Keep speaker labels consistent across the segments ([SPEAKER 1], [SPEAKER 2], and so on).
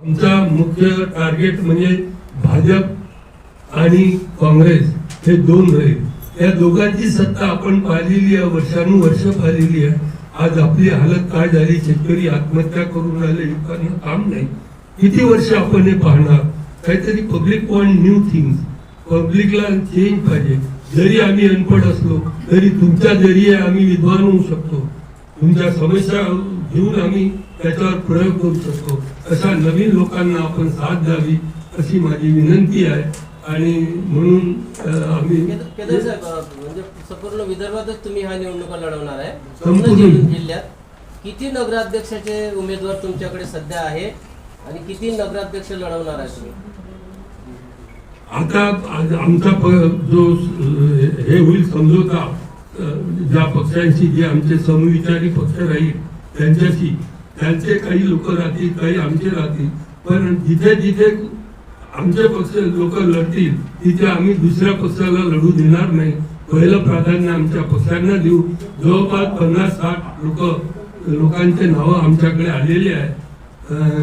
[SPEAKER 1] आमचा मुख्य टार्गेट म्हणजे भाजप आणि काँग्रेस हे दोन राहील या दोघांची सत्ता आपण पाहिलेली आहे वर्षानुवर्ष पाहिलेली आहे. आज आपली हालत काय झाली शेतकरी आत्महत्या करून राहिले लोकांना काम नाही. किती वर्ष आपण हे पाहणार? काहीतरी पब्लिक वॉन्ट न्यू थिंग्स पब्लिकला चेंज पाहिजे. जरी आम्ही अनपढ असलो तरी तुमच्या जरिये आम्ही विद्वान होऊ शकतो. तुमच्या समस्या घेऊन आम्ही त्याच्यावर प्रयोग करू शकतो. अशा नवीन लोकांना आपण साथ द्यावी अशी माझी विनंती आहे. आणि म्हणून आम्ही
[SPEAKER 2] केदार साहेब म्हणजे संपूर्ण विदर्भातच तुम्ही हा निवडणुका लढवणार आहे.
[SPEAKER 1] संपूर्ण.
[SPEAKER 2] जिल्ह्यात किती नगराध्यक्षाचे उमेदवार तुमच्याकडे सध्या आहे आणि किती नगराध्यक्ष लढवणार आहे तुम्ही?
[SPEAKER 1] आता आमचा जो हे होईल समजोता ज्या पक्षांशी जे आमचे समविचारी पक्ष राहील त्यांच्याशी त्यांचे काही लोक राहतील काही आमचे राहतील. पण जिथे जिथे आमचे पक्ष लोक लढतील तिथे आम्ही दुसऱ्या पक्षाला लढू देणार नाही. पहिलं प्राधान्य आमच्या पक्षांना देऊ. जवळपास पन्नास साठ लोक लोकांचे नावं आमच्याकडे आलेले आहे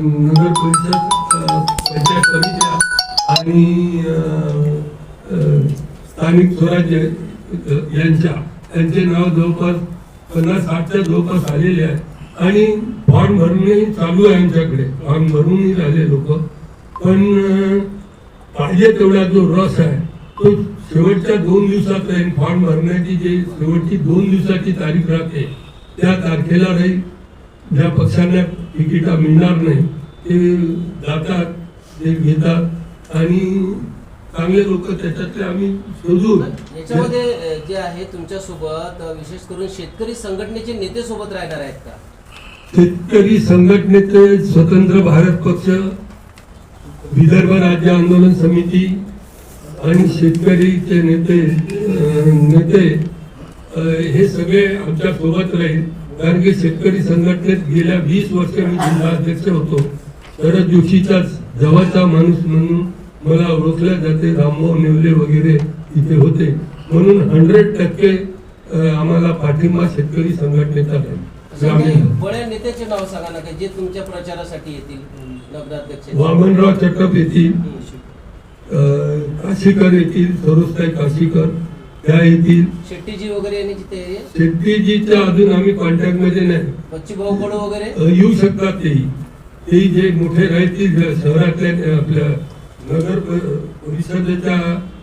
[SPEAKER 1] नगर परिषद पंचायत समित्या आणि स्थानिक स्वराज्य यांच्या. त्यांचे नाव जवळपास पन्नास साठच्या जवळपास आलेले आहे आणि फॉर्म भरूनही चालू आहे आमच्याकडे. फॉर्म भरूनही झाले लोक. पण पाहिजे तेवढा जो रस आहे तो शेवटच्या दोन दिवसात राहील फॉर्म भरण्याची जे शेवटची दोन दिवसाची तारीख राहते त्या तारखेला राहील. ज्या पक्षांना तिकिटा मिळणार नाही ते जातात ते घेतात. आणि चांगले लोक त्याच्यातले आम्ही शोधून
[SPEAKER 2] याच्यामध्ये जे आहे तुमच्यासोबत विशेष करून शेतकरी संघटनेचे नेते सोबत राहणार आहेत का?
[SPEAKER 1] शेतकरी संघटनेचे स्वतंत्र भारत पक्ष विदर्भ राज्य आंदोलन समिती आणि शेतकरीचे नेते नेते हे सगळे आमच्यासोबत राहील कारण की शेतकरी संघटनेत गेल्या वीस वर्ष मी जिल्हा अध्यक्ष होतो. शरद जोशीचा जवळचा माणूस म्हणून मला ओळखल्या जाते रामभाऊ नेवले वगैरे इथे होते. म्हणून हंड्रेड टक्के आम्हाला पाठिंबा शेतकरी संघटनेचा राहील
[SPEAKER 2] अशा काही
[SPEAKER 1] ग्रामीण
[SPEAKER 2] बड्या नेत्याचे नाव सांगा ना की जे तुमच्या प्रचारासाठी येतील नगराध्यक्ष
[SPEAKER 1] वामनराव चटप येतील. काशीकर येतील सरोजताई काशीकर त्या येतील.
[SPEAKER 2] शेट्टीजी वगैरे आहे?
[SPEAKER 1] शेट्टीजीच्या अजून आम्ही कॉन्टॅक्टमध्ये नाही.
[SPEAKER 2] बच्ची भाऊ कडू वगैरे?
[SPEAKER 1] येऊ शकतात तेही तेही जे मोठे राहतील शहरातल्या आपल्या नगर परिषदेच्या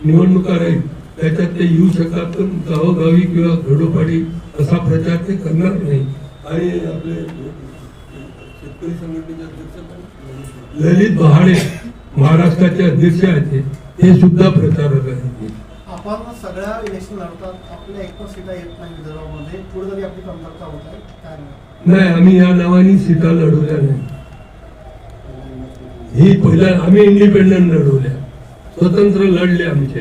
[SPEAKER 1] निवडणुका राहील त्याच्यात ते येऊ शकतात. पण गावोगावी किंवा खेडोपाडी असा प्रचार ते करणार नाही. आणि आपले शेतकरी संघटनेचे अध्यक्ष पण ललित बहाडे महाराष्ट्राचे अध्यक्ष आहेत. ते. सुद्धा प्रचारक आहेत.
[SPEAKER 3] आपण सगळ्या इलेक्शन लढतात आपल्या एक पण सीटा येत नाही विदर्भामध्ये. कुठेतरी आपली कमतरता होत आहे. काय नाही.
[SPEAKER 1] आम्ही या नावाने सीटा लढवल्या नाही. ही पहिल्या आम्ही इंडिपेंडंट लढवल्या. स्वतंत्र लढले आमचे.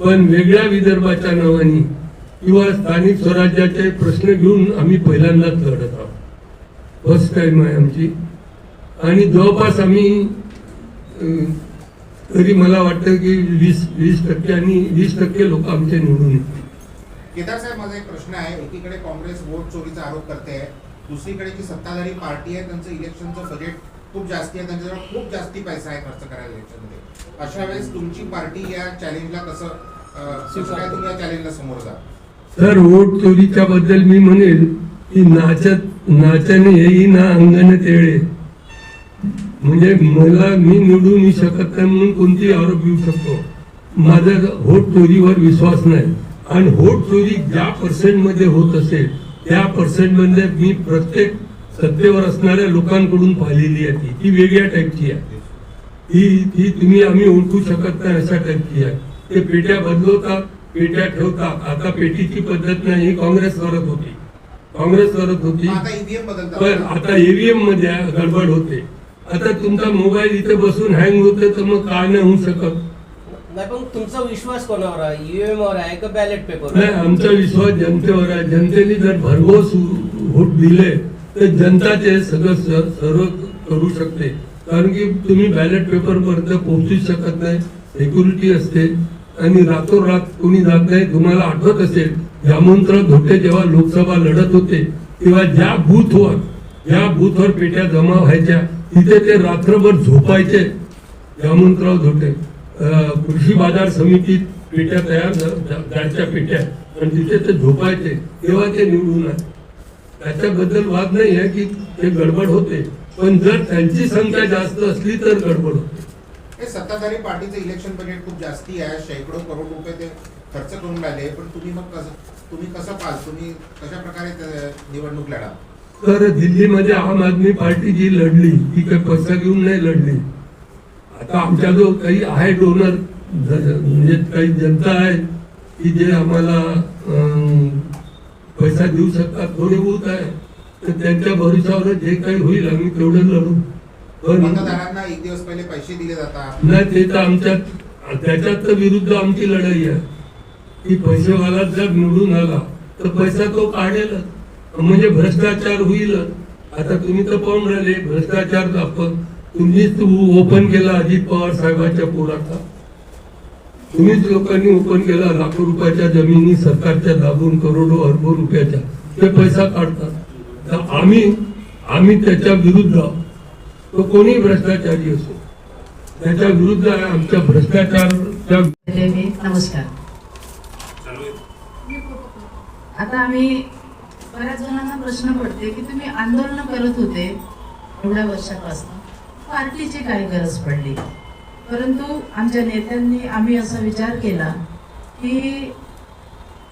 [SPEAKER 1] पण वेगळ्या विदर्भाच्या नावाने किंवा स्थानिक स्वराज्याचे प्रश्न घेऊन आम्ही पहिल्यांदाच लढत आहोत. फर्स्ट टाइम आहे आमची. आणि जवळपास आम्ही तरी मला वाटतं की वीस वीस टक्के आणि वीस टक्के लोक आमचे निवडून येतील.
[SPEAKER 4] केदार साहेब माझा एक प्रश्न आहे. एकीकडे काँग्रेस वोट चोरीचा आरोप करते आहे. दुसरीकडे जी सत्ताधारी पार्टी आहे त्यांचं इलेक्शनचं बजेट खूप जास्ती आहे. त्यांच्याजवळ खूप जास्ती पैसा आहे खर्च करायला इलेक्शनमध्ये. अशा वेळेस तुमची पार्टी या चॅलेंजला कसं तुम्ही या चॅलेंजला समोर जा
[SPEAKER 1] तर वोट चोरीच्या बद्दल मी म्हणेल की नाचत नाचने येई ना अंगण तेळे. म्हणजे मला मी निवडून येऊ शकत नाही म्हणून कोणतेही आरोप येऊ शकतो. माझा होट चोरीवर विश्वास नाही. आणि होट चोरी ज्या पर्सेंटमध्ये होत असेल त्या पर्सेंटमध्ये मी प्रत्येक सत्तेवर असणाऱ्या लोकांकडून पाहिलेली आहे ती. वेगळ्या टाईपची आहे. ही ती तुम्ही आम्ही ओळखू शकत नाही अशा टाईपची आहे. ते पेट्या बदलवतात पेट्या ठेवतात. आता पेटीची पद्धत नाही ही काँग्रेस करत होती. काँग्रेस करत होती.
[SPEAKER 4] ईव्हीएम
[SPEAKER 1] पण आता ईव्हीएममध्ये गडबड होते. आता तुमचा मोबाईल इथे बसून हँग होते तर मग काय नाही होऊ शकत?
[SPEAKER 2] नाही पण तुमचा विश्वास कोणावर आहे? ईव्हीएम वर आहे का बॅलेट पेपर
[SPEAKER 1] नाही आमचा विश्वास जनतेवर आहे. जनतेने जर भरघोस वोट दिले तर जनता ते सगळं सर्व करू शकते. कारण की तुम्ही बॅलेट पेपर पर्यंत पोहोचू शकत नाही. सिक्युरिटी असते. आणि रातोरात कोणी जात नाही तुम्हाला आठवत असेल जामवंतराव धोटे जेव्हा लोकसभा लढत होते तेव्हा ज्या बूथवर ज्या बूथवर पेट्या जमा व्हायच्या तिथे ते रात्रभर झोपायचे. यामंतराव धोटे. कृषी बाजार समितीत पेट्या तयार जायच्या पेट्या आणि तिथे ते झोपायचे तेव्हा ते निवडून आले. त्याच्याबद्दल वाद नाही आहे की ते गडबड होते पण जर त्यांची संख्या जास्त असली तर गडबड होते.
[SPEAKER 4] हे सत्ताधारी पार्टीचं इलेक्शन बजेट खूप जास्ती आहे. शेकडो करोड रुपये ते खर्च करून राहिले पण तुम्ही मग कसं तुम्ही कसं पाल तुम्ही कशा प्रकारे निवडणूक लढा
[SPEAKER 1] तर दिल्लीमध्ये आम आदमी पार्टी जी लढली ती काही पैसा घेऊन नाही लढली. आता आमच्या जो काही आहे डोनर म्हणजे काही जनता आहे की जे आम्हाला अं, पैसा देऊ शकतात थोडे बहुत आहे तर त्यांच्या भरोशावर जे काही होईल आम्ही तेवढं लढू.
[SPEAKER 4] मतदारांना एक दिवस पहिले पैसे दिले जातात.
[SPEAKER 1] नाही ते तर आमच्यात त्याच्यात तर विरुद्ध आमची लढाई आहे. की पैसेवाला जर निवडून आला तर पैसा तो काढेलच म्हणजे भ्रष्टाचार होईलच आता तुम्ही तर पाहून राहिले भ्रष्टाचार तुम्हीच ओपन केला अजित पवार साहेबांच्या पोराचा. तुम्हीच लोकांनी ओपन केला लाखो रुपयाच्या जमिनी सरकारच्या दाबून करोडो अरबो रुपयाच्या. ते पैसा काढतात. तर आम्ही आम्ही त्याच्या विरुद्ध तो कोणी भ्रष्टाचारी असो. त्याच्या विरुद्ध आमच्या
[SPEAKER 5] भ्रष्टाचार नमस्कार. आता आम्ही बऱ्याच जणांना प्रश्न पडते की तुम्ही आंदोलन करत होते एवढ्या वर्षापासून. पार्टीची काय गरज पडली. परंतु आमच्या नेत्यांनी आम्ही असा विचार केला की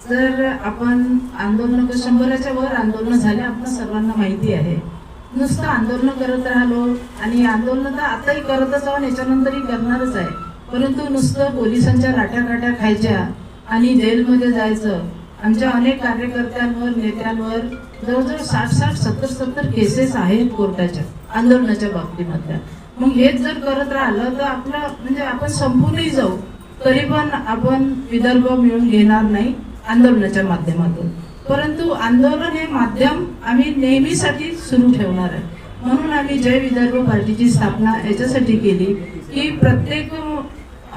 [SPEAKER 5] जर आपण आंदोलन शंभराच्या वर आंदोलन झाले आपल्या सर्वांना माहिती आहे. नुसतं आंदोलन करत राहिलो आणि आंदोलन तर आताही करतच आहोत याच्यानंतरही करणारच आहे. परंतु नुसतं पोलिसांच्या लाट्या काट्या खायच्या आणि जेलमध्ये जायचं. आमच्या अनेक कार्यकर्त्यांवर नेत्यांवर जवळजवळ साठ साठ सत्तर सत्तर केसेस आहेत कोर्टाच्या आंदोलनाच्या बाबतीमधल्या. मग हेच जर करत राहिलं तर आपलं म्हणजे आपण संपूनही जाऊ. तरी पण आपण विदर्भ मिळून घेणार नाही आंदोलनाच्या माध्यमातून. परंतु आंदोलन हे माध्यम आम्ही नेहमीसाठी सुरू ठेवणार आहे. म्हणून आम्ही जय विदर्भ पार्टीची स्थापना याच्यासाठी केली की प्रत्येक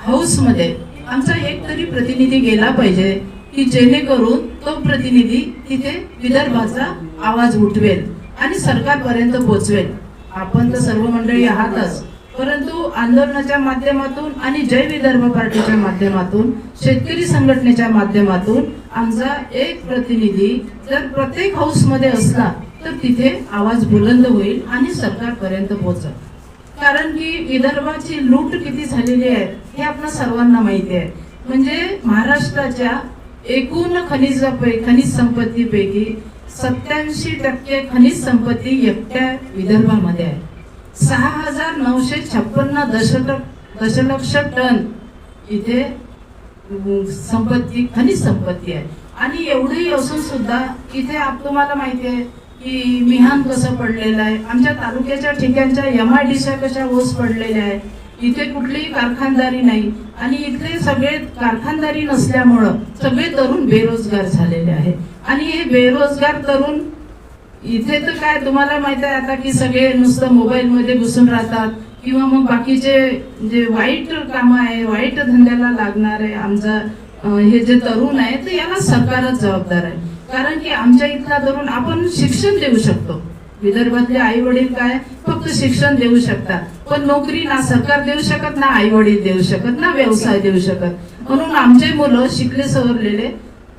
[SPEAKER 5] हाऊसमध्ये आमचा एक तरी प्रतिनिधी गेला पाहिजे की जेणेकरून तो प्रतिनिधी तिथे विदर्भाचा आवाज उठवेल आणि सरकारपर्यंत पोचवेल. आपण तर सर्व मंडळी आहातच. परंतु आंदोलनाच्या माध्यमातून आणि जय विदर्भ पार्टीच्या माध्यमातून शेतकरी संघटनेच्या माध्यमातून आमचा एक प्रतिनिधी जर प्रत्येक हाऊसमध्ये असला तर तिथे आवाज बुलंद होईल आणि सरकारपर्यंत पोहोचल. कारण की विदर्भाची लूट किती झालेली आहे हे आपल्या सर्वांना माहिती आहे. म्हणजे महाराष्ट्राच्या एकूण खनिज खनिज संपत्तीपैकी सत्याऐंशी टक्के खनिज संपत्ती एकट्या विदर्भामध्ये आहे. सहा हजार नऊशे छप्पन्न दशलक्ष दशलक्ष टन इथे संपत्ती खनिज संपत्ती आहे. आणि एवढी असून सुद्धा इथे आप तुम्हाला माहिती आहे की मिहान कसं पडलेलं आहे. आमच्या तालुक्याच्या ठिकाणच्या एम आय डी कशा ओस पडलेल्या आहे इथे कुठलीही कारखानदारी नाही. आणि इथे सगळे कारखानदारी नसल्यामुळं सगळे तरुण बेरोजगार झालेले आहे आणि हे बेरोजगार तरुण इथे तर काय तुम्हाला माहीत आहे आता की सगळे नुसतं मोबाईल मध्ये घुसून राहतात? किंवा मग बाकीचे जे वाईट काम आहे वाईट धंद्याला लागणारे आमचा हे जे तरुण आहे तर याला सरकारच जबाबदार आहे. कारण की आमच्या इथला तरुण आपण शिक्षण देऊ शकतो. विदर्भातले आई वडील काय? फक्त शिक्षण देऊ शकतात. पण नोकरी ना सरकार देऊ शकत ना आई वडील देऊ शकत ना व्यवसाय देऊ शकत. म्हणून आमचे मुलं शिकले सवरलेले.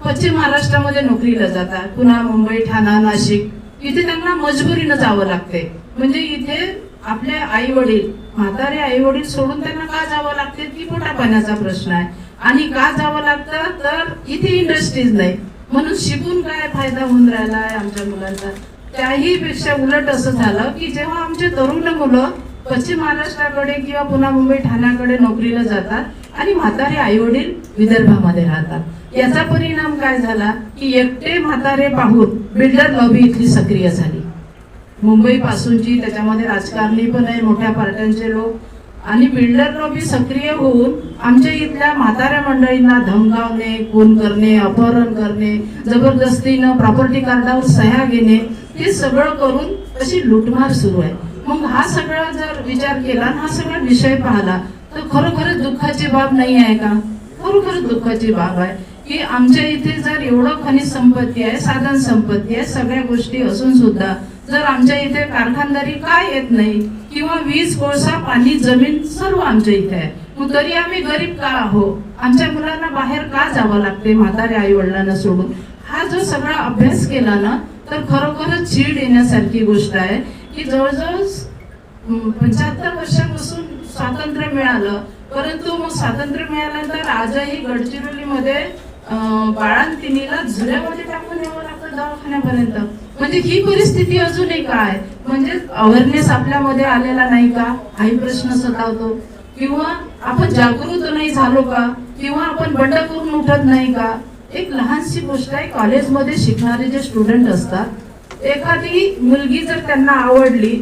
[SPEAKER 5] पश्चिम महाराष्ट्रामध्ये नोकरीला जातात. पुन्हा मुंबई ठाणा नाशिक. इथे त्यांना मजबुरीनं जावं लागते म्हणजे इथे आपले आई वडील म्हातारे आई वडील सोडून त्यांना का जावं लागते की पोटा पाण्याचा प्रश्न आहे. आणि का जावं लागतं? तर इथे इंडस्ट्रीज नाही. म्हणून शिकून काय फायदा होऊन राहिला आहे आमच्या मुलांचा? त्याही पेक्षा उलट असं झालं की जेव्हा आमचे तरुण मुलं पश्चिम महाराष्ट्राकडे किंवा पुन्हा मुंबई ठाण्याकडे नोकरीला जातात आणि म्हातारे आई वडील विदर्भामध्ये राहतात. याचा परिणाम काय झाला की एकटे म्हातारे पाहून बिल्डर लॉबी इथली सक्रिय झाली. मुंबई पासूनची त्याच्यामध्ये राजकारणी पण आहे मोठ्या पार्ट्यांचे लोक. आणि बिल्डर लॉबी सक्रिय होऊन आमच्या इथल्या म्हाताऱ्या मंडळींना धमकावणे खून करणे अपहरण करणे जबरदस्तीनं प्रॉपर्टी कार्डावर सह्या घेणे हे सगळं करून अशी लुटमार सुरू आहे. मग हा सगळा जर विचार केला आणि हा सगळा विषय पाहिला तर खरोखरच दुःखाची बाब नाही आहे का? खरोखरच दुःखाची बाब आहे. की आमच्या इथे जर एवढं खनिज संपत्ती आहे साधन संपत्ती आहे सगळ्या गोष्टी असून सुद्धा जर आमच्या इथे कारखानदारी का येत नाही किंवा वीज कोळसा पाणी जमीन सर्व आमच्या इथे आहे. मग तरी आम्ही गरीब का आहो? आमच्या मुलांना बाहेर का जावं लागते म्हाताऱ्या आई वडिलांना सोडून? हा जो सगळा अभ्यास केला ना तर खरोखरच चीड येण्यासारखी गोष्ट आहे की जवळजवळ पंच्याहत्तर वर्षापासून स्वातंत्र्य मिळालं परंतु मग स्वातंत्र्य मिळाल्यानंतर आजही गडचिरोलीमध्ये बाळांतिनीला झुऱ्यामध्ये टाकून यावं लागतं दवाखान्यापर्यंत. म्हणजे ही परिस्थिती अजूनही काय म्हणजे अवेअरनेस आपल्यामध्ये आलेला नाही का? हाही प्रश्न सतावतो. किंवा आपण जागृत नाही झालो का? किंवा आपण बंड करून उठत नाही का? एक लहानशी गोष्ट आहे. कॉलेजमध्ये शिकणारे जे स्टुडंट असतात एखादी मुलगी जर त्यांना आवडली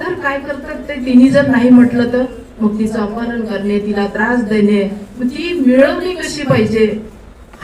[SPEAKER 5] तर काय करतात ते? तिने जर नाही म्हटलं तर? मग तिचं अपहरण करणे तिला त्रास देणे. मग ती मिळवली कशी पाहिजे?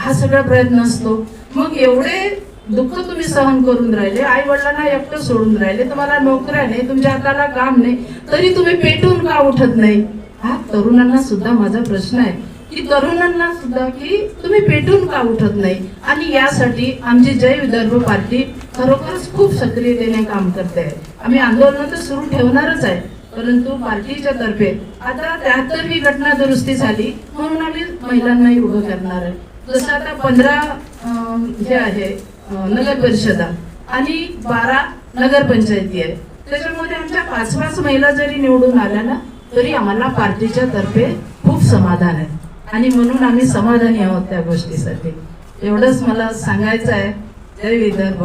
[SPEAKER 5] हा सगळा प्रयत्न असतो. मग एवढे दुःख तुम्ही सहन करून राहिले आई वडिलांना एकटं सोडून राहिले तुम्हाला नोकऱ्या नाही तुमच्या हाताला काम नाही तरी तुम्ही पेटून का उठत नाही? हा तरुणांना सुद्धा माझा प्रश्न आहे. की तरुणांना सुद्धा की तुम्ही पेटून का उठत नाही? आणि यासाठी आमची जय विदर्भ पार्टी खरोखरच खूप सक्रियतेने काम करते आहे. आम्ही आंदोलन तर सुरू ठेवणारच आहे परंतु पार्टीच्या तर्फे आता त्र्याहत्तरवी घटना दुरुस्ती झाली म्हणून आम्ही महिलांनाही उभं करणार आहे. जसं आता पंधरा हे आहे नगर परिषदा आणि बारा नगरपंचायती आहे त्याच्यामध्ये आमच्या पाच पाच महिला जरी निवडून आल्या ना तरी आम्हाला पार्टीच्या तर्फे खूप समाधान आहे. आणि म्हणून आम्ही समाधानी आहोत त्या गोष्टीसाठी. एवढंच मला सांगायचं आहे. जय विदर्भ.